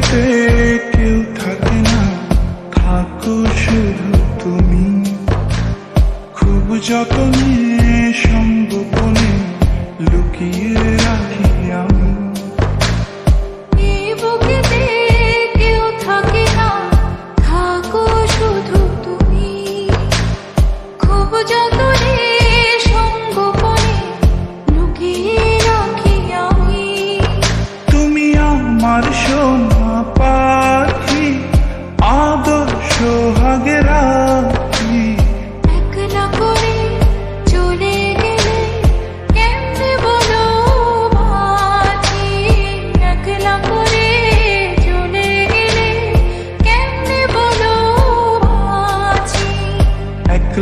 পৃথিবীতে কেউ থাকে না থাকো শুধু তুমি। খুব যতনে সম্গোপনে লুকিয়ে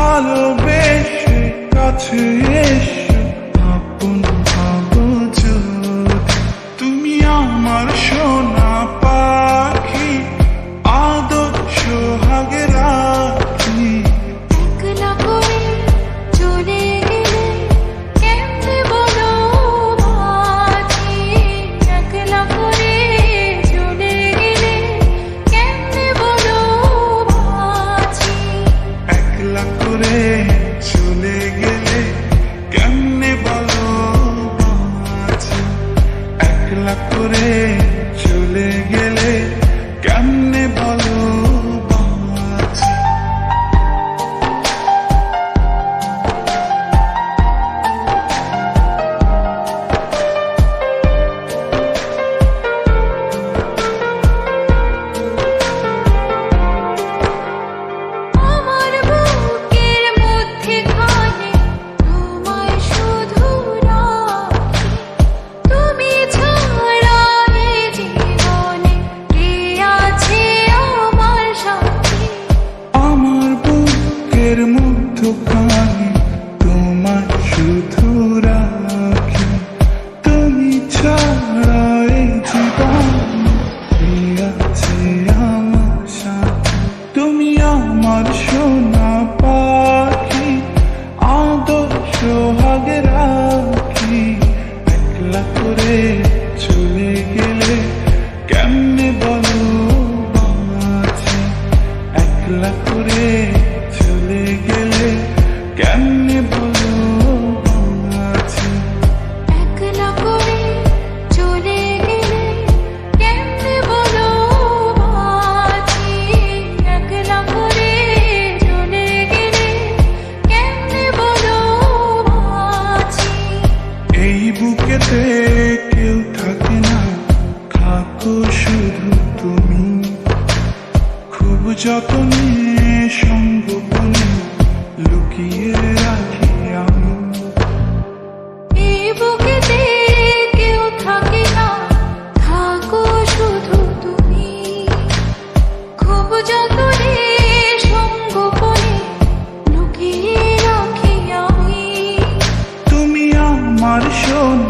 ভালোবেসে কাছে এসে কেমনে বলো মেঘলা করে চলে গেলে কেন যতনে সঙ্গোপনে লুকিয়ে রাখি আমি। এই বুকেতে কেউ থাকে না থাকো শুধু তুমি। খুব যতনে সঙ্গোপনে লুকিয়ে রাখি আমি। তুমি আমার শোনো